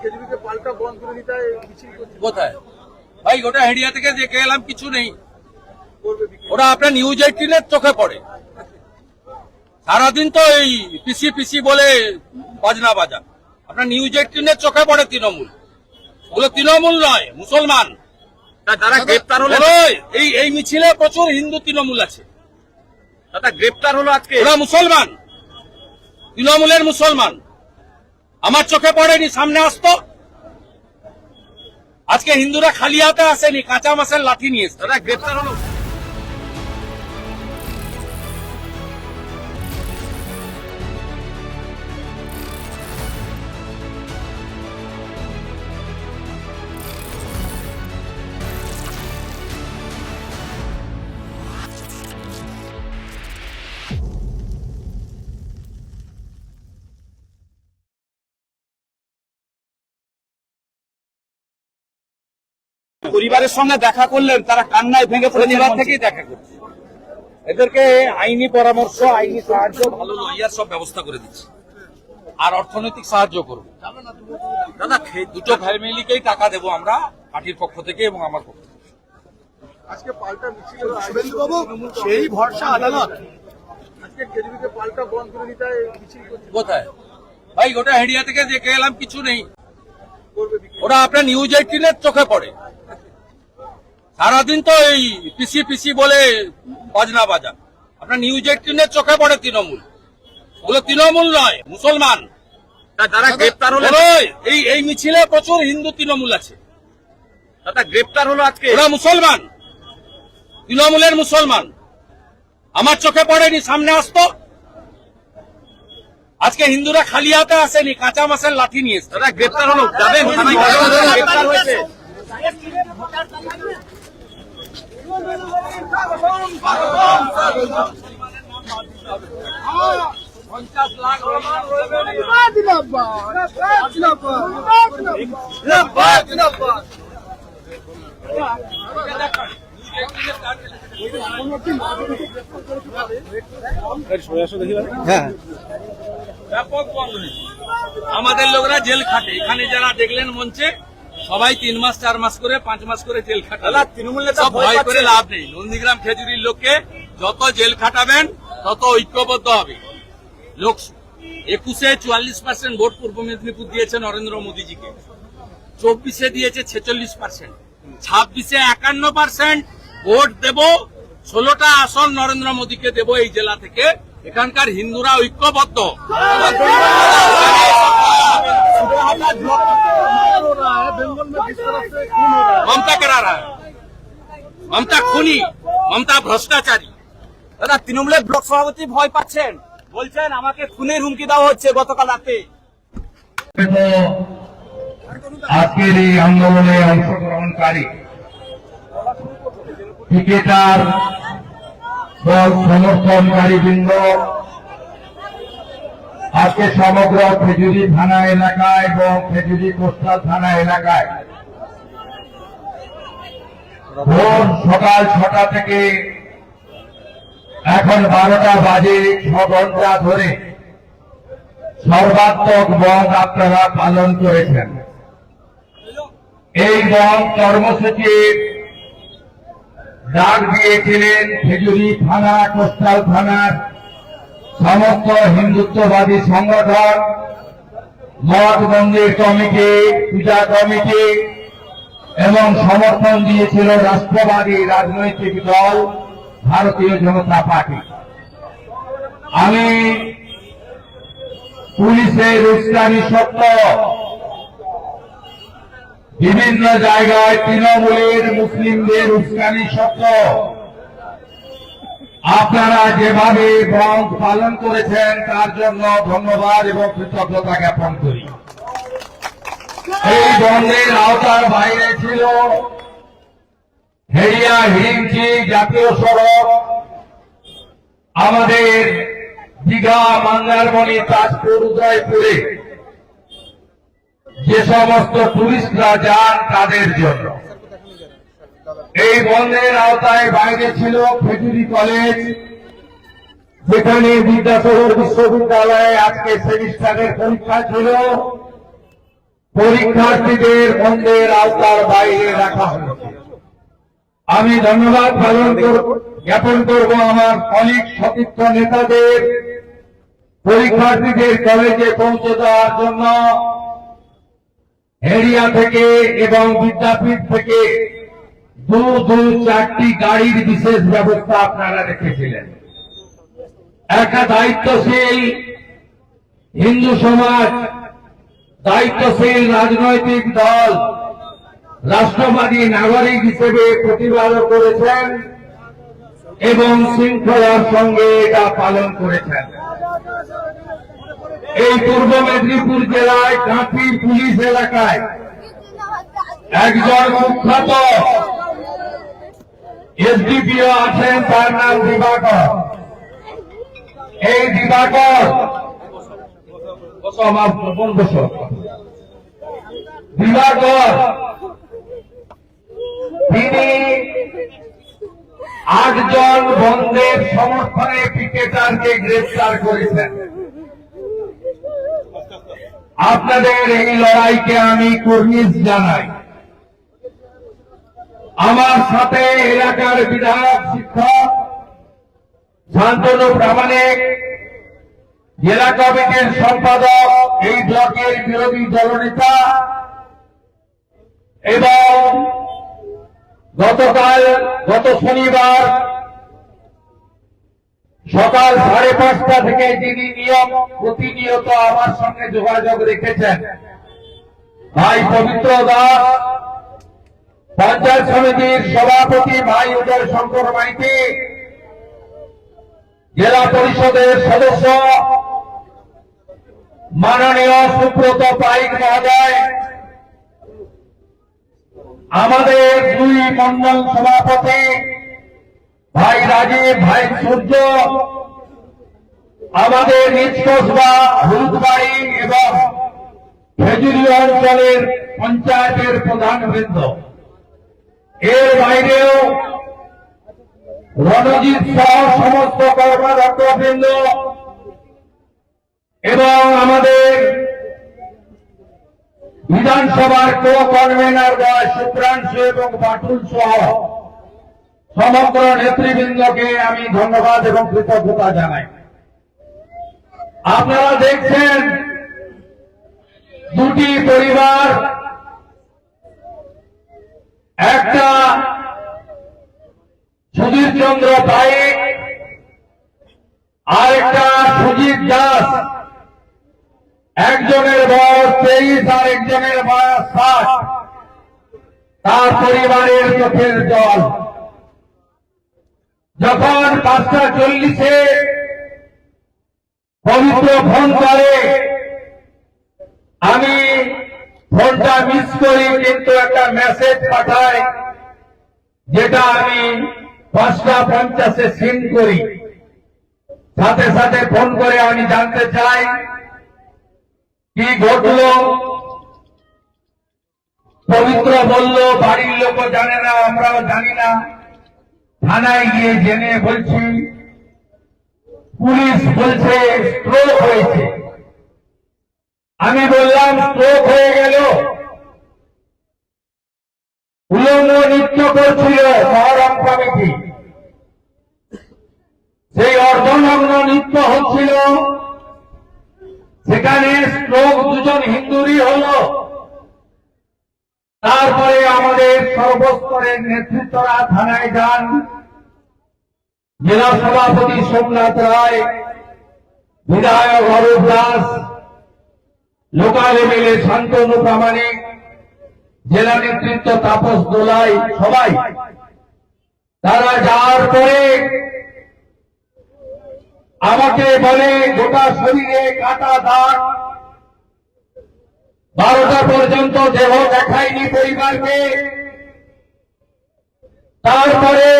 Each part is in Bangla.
কেজরিকে পাল্টা বন্ধ করে দিতে মিছিল করছে। কোথায়? ভাই ওটা হেডিয়া থেকে দেখে এলাম কিছু নেই। ওটা আপনার নিউজ এইটিনের চোখে পড়ে। সারাদিন তো এই পিসি পিসি বলে বাজনা বাজা। আপনার নিউজ এইটিনের চোখে পড়ে তৃণমূল। ওগুলো তৃণমূল নয় মুসলমান। যারা গ্রেপ্তার হলো ওই, এই এই মিছিলে প্রচুর হিন্দু তৃণমূল আছে। দাদা গ্রেপ্তার হলো আজকে। ওরা মুসলমান। তৃণমূলের মুসলমান। আমার চোখে পড়েনি, সামনে আসতো। আজকে হিন্দুরা খালি হাতে আসেনি, কাঁচা মাসের লাঠি নিয়ে গ্রেপ্তার হলো। পরিবারের সঙ্গে দেখা করলেন তারা কান্নায় ভেঙে পড়ে প্রতিবার থেকেই দেখা করছে। এদেরকে আইনি পরামর্শ আইনি সাহায্য ভালো লয়ার সব ব্যবস্থা করে দিচ্ছে। আর অর্থনৈতিক সাহায্য করব দাদা দুটো ফ্যামিলিকেই টাকা দেবো আমরা পার্টির পক্ষ থেকে এবং আমার পক্ষ থেকে। আজকে পাল্টা মিছিল শুভেন্দুবাবু সেই ভরসা আদালত। আজকে কেজরিকে পাল্টা বন্ধ করে দিতে মিছিল করছে কোথায়? ভাই গোটা হেডিয়া থেকে দেখে এলাম কিছু নেই। ওটা আপনার নিউজ এইটিনের চোখে পড়ে। সারাদিন তো এই পিসি পিসি বলে বাজনা বাজা আপনার নিউজ এইটিনের চোখে পড়ে তৃণমূল ওগুলো তৃণমূল নয় মুসলমান যারা গ্রেপ্তার হলো ওই, এই এই মিছিলে প্রচুর হিন্দু তৃণমূল আছে দাদা গ্রেপ্তার হলো আজকে ওরা মুসলমান তৃণমূলের মুসলমান আমার চোখে পড়েনি সামনে আসতো আজকে হিন্দুরা খালি হাতে আসেনি কাঁচা মাসের লাঠি নিয়ে এসছে দাদা গ্রেপ্তার হলো যাবেন ব্যাপক আমাদের লোকরা জেল খাটে। এখানে যারা দেখলেন মঞ্চে সবাই তিন মাস চার মাস করে পাঁচ মাস করে জেল খাটাবে। তৃণমূল নেতা ভয় করে লাভ নেই। নন্দীগ্রাম খেজুরির লোককে যত জেল খাটাবেন তত ঐক্যবদ্ধ হবে। লোক একুশে চুয়াল্লিশ পার্সেন্ট ভোট পূর্ব মেদিনীপুর দিয়েছে নরেন্দ্র মোদীজিকে। চব্বিশে দিয়েছে ছেচল্লিশ পার্সেন্ট ছাব্বিশে একান্ন পার্সেন্ট ভোট দেব ষোলোটা আসন নরেন্দ্র মোদীকে দেব এই জেলা থেকে। এখানকার হিন্দুরা ঐক্যবদ্ধ। মমতা করা রা মমতা খুনি মমতা ভ্রষ্টাচারী। দাদা তৃণমূলের ব্লক সভাপতি ভয় পাচ্ছেন। বলছেন আমাকে খুনের হুমকি দেওয়া হচ্ছে গতকাল রাতে। আজকের এই আন্দোলনে অংশগ্রহণকারী ক্রিকেটার দল সমর্থনকারী বৃন্দ আজকে সমগ্র খেজুরি থানা এলাকায় এবং খেজুরি কোস্টাল থানা এলাকায় ভোর সকাল ছটা থেকে এখন বারোটা বাজে ছ ঘণ্টা ধরে সর্বাত্মক বন্ধ আপনারা পালন করেছেন। এই বন্ধ কর্মসূচির ডাক দিয়েছিলেন খেজুরি থানা কোস্টাল থানার সমস্ত হিন্দুত্ববাদী সংগঠন মঠ মন্দির কমিটি, পূজা কমিটি এবং সমর্থন দিয়েছিল রাষ্ট্রবাদী রাজনৈতিক দল ভারতীয় জনতা পার্টি। আমি পুলিশের উস্কানি সত্য বিভিন্ন জায়গায় তৃণমূলের মুসলিমদের উস্কানি সত্য আপনারা যেভাবে বন্ধ পালন করেছেন, তার জন্য ধন্যবাদ এবং কৃতজ্ঞতা জ্ঞাপন করি। এই বন্ধের আওতার বাইরে ছিল হেরিয়া হিরিমচি জাতীয় সড়ক। আমাদের দীঘা, মন্দারমণি, তাজপুর, উদয়পুরে যে সমস্ত টুরিস্টরা যান তাদের জন্য। এই বন্ধের আওতায় বাইরে ছিল খেজুরি কলেজ, যেখানে বিদ্যাসাগর বিশ্ববিদ্যালয়ে আজকে সেমিস্টারের পরীক্ষা ছিল। পরীক্ষার্থীদের বন্ধের আওতার বাইরে রাখা হয়েছে। আমি ধন্যবাদ পালন জ্ঞাপন করব আমার কলিগ সতীর্থ নেতাদের, পরীক্ষার্থীদের কলেজে পৌঁছে দেওয়ার জন্য। হেরিয়া থেকে এবং বিদ্যাপীঠ থেকে দু দু, চারটি গাড়ির বিশেষ ব্যবস্থা আপনারা রেখেছিলেন একটা দায়িত্বশীল হিন্দু সমাজ, দায়িত্বশীল রাজনৈতিক দল, রাষ্ট্রবাদী নাগরিক হিসেবে প্রতিবাদ করেছেন এবং শৃঙ্খলার সঙ্গে এটা পালন করেছেন। এই পূর্ব মেদিনীপুর জেলায় কাঁথি পুলিশ এলাকায় একজন কুখ্যাত এসডিপিও আছেন, তার নাম দিবাকর। এই দিবাকর দিবাকর, তিনি আটজন বন্ধের সমর্থনে পিকেটারকে গ্রেফতার করেছেন। আপনাদের এই লড়াইকে আমি কর্নিশ জানাই। আমার সাথে এলাকার বিধায়ক, শিক্ষক, শান্তনু প্রামাণিক, জেলা কমিটির সম্পাদক, এই ব্লকের বিরোধী দলনেতা এবং গতকাল, গত শনিবার সকাল সাড়ে পাঁচটা থেকে যিনি নিয়ম প্রতিনিয়ত আমার সঙ্গে যোগাযোগ রেখেছেন, ভাই পবিত্র দাস। পঞ্চায়েত সমিতির সভাপতি ভাই উদয় শঙ্কর মাইতি, জেলা পরিষদের সদস্য মাননীয় সুব্রত পাইক মহোদয়, আমাদের দুই মন্ডল সভাপতি ভাই রাজীব, ভাই সূর্য, আমাদের নিজ কসবা হলুদবাড়ি এবং খেজুরি অঞ্চলের পঞ্চায়েতের প্রধান বৃন্দ। এর বাইরেও রণজিৎ সহ সমস্ত কর্মরত বৃন্দ এবং আমাদের বিধানসভার কো কনভেনার দয় শুক্রাংশু এবং বাটুল সহ সমগ্র নেতৃবৃন্দকে আমি ধন্যবাদ এবং কৃতজ্ঞতা জানাই। আপনারা দেখছেন দুটি পরিবার একটা সুধীর চন্দ্র পাইক আর একটা সুজিত দাস একজনের বয়স তেইশ আর একজনের বয়স ষাট তার পরিবারের চোখের জল। যখন পাঁচটা চল্লিশে পবিত্র ফোন করে, আমি ফোনটা মিস করি, কিন্তু একটা মেসেজ পাঠাই যেটা আমি পাঁচটা পঞ্চাশে সিন করি। সাথে সাথে ফোন করে আমি জানতে চাই, কি ঘটলো? পবিত্র বলল, বাড়ির লোক জানে না, আমরাও জানি না। থানায় গিয়ে জেনে বলছি, পুলিশ বলছে স্ট্রোক হয়েছে। আমি বললাম স্ট্রোক হয়ে গেল। উলঙ্গ নৃত্য করছিল মহরম কমিটি। সেই অর্ধনগ্ন নৃত্য হচ্ছিল, সেখানে স্ট্রোক দুজন হিন্দুরই হলো। তারপরে আমাদের সর্বস্তরের নেতৃত্বরা থানায় যান। জেলা সভাপতি সোমনাথ রায়, বিধায়ক অরূপ দাস, লোকাল এমএলএ শান্তনু প্রামাণিক, জেলা নেতৃত্ব তাপস দোলাই সবাই। তারা যাওয়ার পরে আমাকে বলে, গোটা শরীরে কাটা দাগ বারোটা পর্যন্ত দেহ দেখায়নি পরিবারকে। তারপরে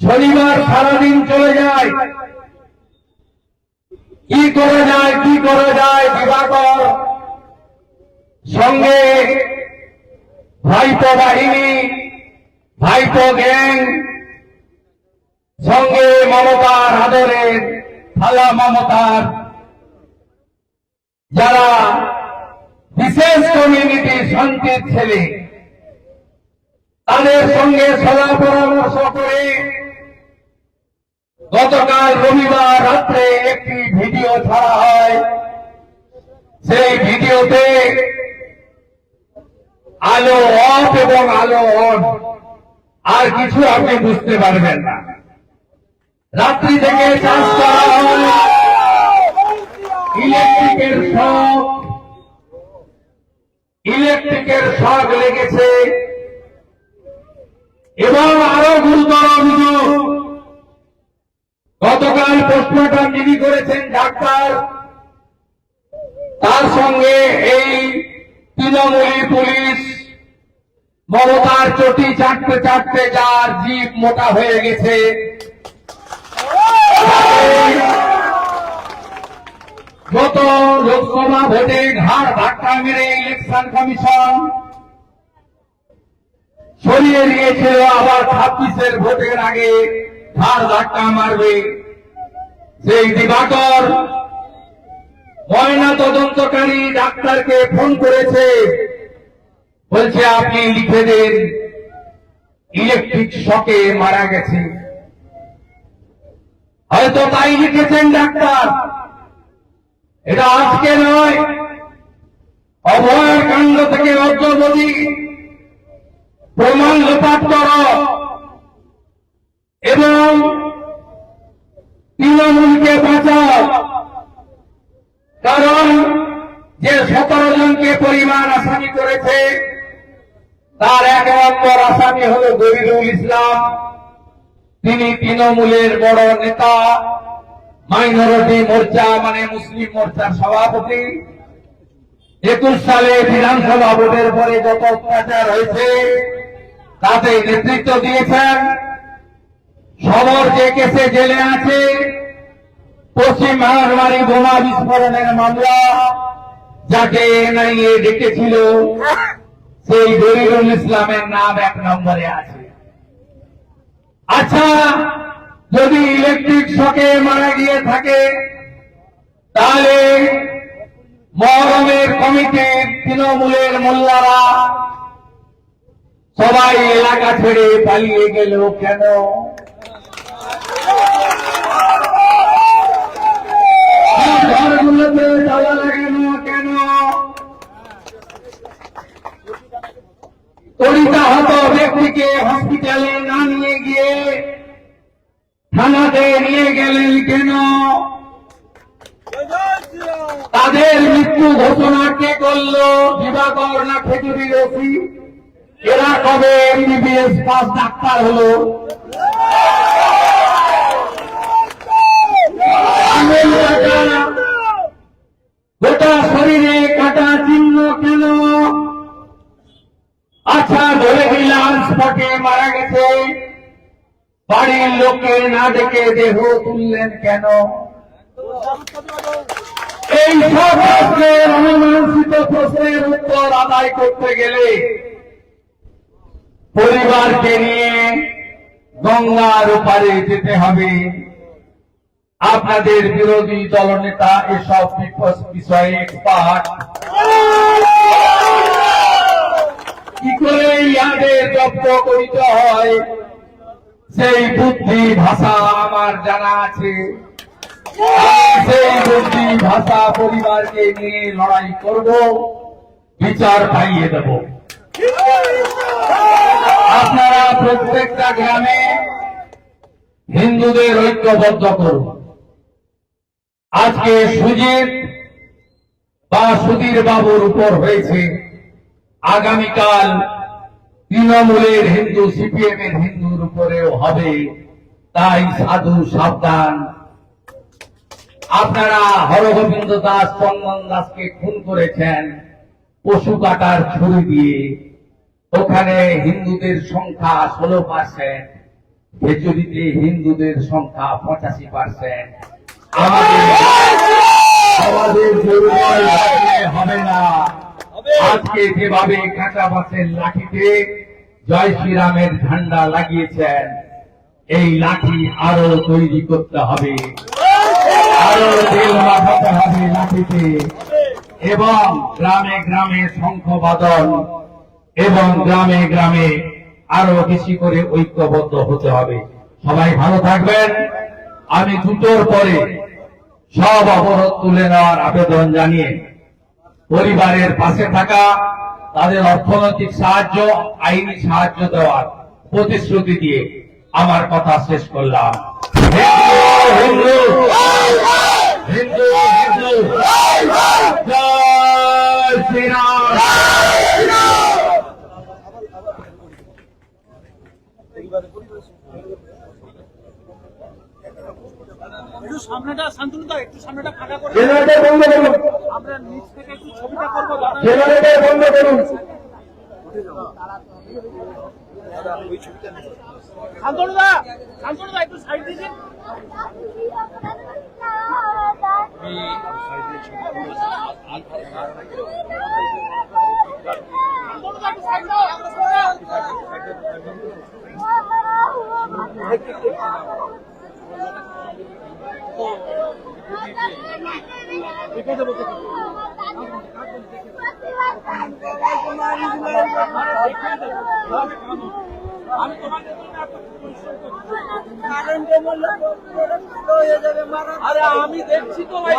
শনিবার সারাদিন চলে যায়। কি করা যায়, কি করা যায়, দিবাকর। সঙ্গে ভাইপো বাহিনী, ভাইপো গ্যাং, সঙ্গে মমতার আদরের থালা মমতার। যারা বিশেষ কমিউনিটি শান্তির ছেলে। তাদের সঙ্গে সলা পরামর্শ করে গতকাল রবিবার রাত্রে একটি ভিডিও ছাড়া হয়। সেই ভিডিওতে আলো অফ এবং আলো অন। আর কিছু আপনি বুঝতে পারবেন না। রাত্রি থেকে চাষ করা হয়। ইলেকট্রিকের শখ ইলেকট্রিকের শখ লেগেছে। এবং আরও গুরুতর অভিযোগ। গতকাল প্রশ্নটা যিনি করেছেন ডাক্তার, তার সঙ্গে এই তৃণমূলী পুলিশ মমতার চটি চাটতে চাটতে যার জীব মোটা হয়ে গেছে গত লোকসভা ভোটে ঘাড় ধাক্কা মেরে ইলেকশন কমিশন সরিয়ে নিয়েছিল আবার ছাব্বিশের ভোটের আগে ঘাড় ধাক্কা মারবে সেই দিবাকর। ময়না তদন্তকারী ডাক্তারকে ফোন করেছে, বলছে, আপনি লিখে দেন, ইলেকট্রিক শকে মারা গেছে। হয়তো তাই লিখেছেন ডাক্তার। এটা আজকে নয়। অভয় কাণ্ড থেকে অদ্যবধি প্রমাণ লোপাট কর। এবং তৃণমূলকে বাঁচাও। কারণ যে সতেরো জনকে পরিমাণ আসামি করেছে, তার এক নম্বর আসামি হল গরিরুল ইসলাম। তিনি তৃণমূলের বড় নেতা। মাইনরিটি মোর্চা মানে মুসলিম মোর্চার সভাপতি। একুশ সালে বিধানসভা ভোটের পরে যত অত্যাচার হয়েছে, তাতে নেতৃত্ব দিয়েছেন সবর যে কেসে জেলে আছে, পশ্চিম বাংলার বোমা বিস্ফোরণের মামলা, যাকে এনআইএ ডেকেছিল, সেই গরিরুল ইসলামের নাম এক নম্বরে আছে। আচ্ছা যদি ইলেকট্রিক শকে মারা গিয়ে থাকে, তাহলে মহরমের কমিটির তৃণমূলের মোল্লারা সবাই এলাকা ছেড়ে পালিয়ে গেল কেন? ঘরগুলোতে তালা লাগানো কেন পরিতাহত ব্যক্তিকে হসপিটালে না নিয়ে গিয়ে থানাতে নিয়ে গেলেন কেন? তাদের মৃত্যু ঘোষণা কে করল? দিবাকর না খেজুরি রসি? এরা কবে এমবিবিএস পাস ডাক্তার হলো? গোটা শরীরে কাটা চিহ্ন কেন? আচ্ছা ধরে দিলাম স্পটে মারা গেছে। বাড়ির লোককে না ডেকে দেহ তুললেন কেন? এই সব প্রশ্নের অমীমাংসিত প্রশ্নের উত্তর আদায় করতে গেলে পরিবারকে নিয়ে গঙ্গার ওপারে যেতে হবে। আপনাদের বিরোধী দলনেতা এসব বিষয়ে এক্সপার্ট কি করে ইয়াদের জব্দ করিতে হয়? সেই বুদ্ধি ভাষা আমার জানা আছে। সেই বুদ্ধি ভাষা পরিবারকে নিয়ে লড়াই করব, বিচার পাইয়ে দেব। আপনারা প্রত্যেকটা গ্রামে হিন্দুদের ঐক্যবদ্ধ করুন। আজকে সুজিত বা সুধীর বাবুর উপর হয়েছে। আগামীকাল তৃণমূলের হিন্দু সিপিএম এর হিন্দুর উপরেও হবে। তাই সাধু সাবধান। আপনারা হরগোবিন্দ দাস চন্দন দাসকে খুন করেছেন পশু কাটার ছুরি দিয়ে। ওখানে হিন্দুদের সংখ্যা ষোলো পার্সেন্ট খেচুরিতে হিন্দুদের সংখ্যা পঁচাশি পার্সেন্ট। হবে না। আজকে যেভাবে কাঁচা বাসের লাঠিতে জয় শ্রীরামের ঝান্ডা লাগিয়েছেন। এই লাঠি আরও তৈরি করতে হবে। আরও তেল মাখাতে হবে লাঠিতে। এবং গ্রামে গ্রামে শঙ্খবাদন এবং গ্রামে গ্রামে আরও বেশি করে ঐক্যবদ্ধ হতে হবে। সবাই ভালো থাকবেন। আমি দুটোর পরে সব অবরোধ তুলে নেওয়ার আবেদন জানিয়ে পরিবারের পাশে থাকা তাদের অর্থনৈতিক সাহায্য আইনি সাহায্য দেওয়ার প্রতিশ্রুতি দিয়ে আমার কথা শেষ করলাম। একটু সামনেটা শান্তনুদা একটু সামনেটা ফাঁকা করে জেনারেটর বন্ধ করুন। আমরা নিচ থেকে একটু ছবিটা করব দাদা জেনারেটর বন্ধ করুন। শান্তনুদা শান্তনুদা একটু সাইড দিয়েছে শান্তনুদা একটু সাইড দাও আমি তোমাকে আরে আমি দেখছি তো ভাই।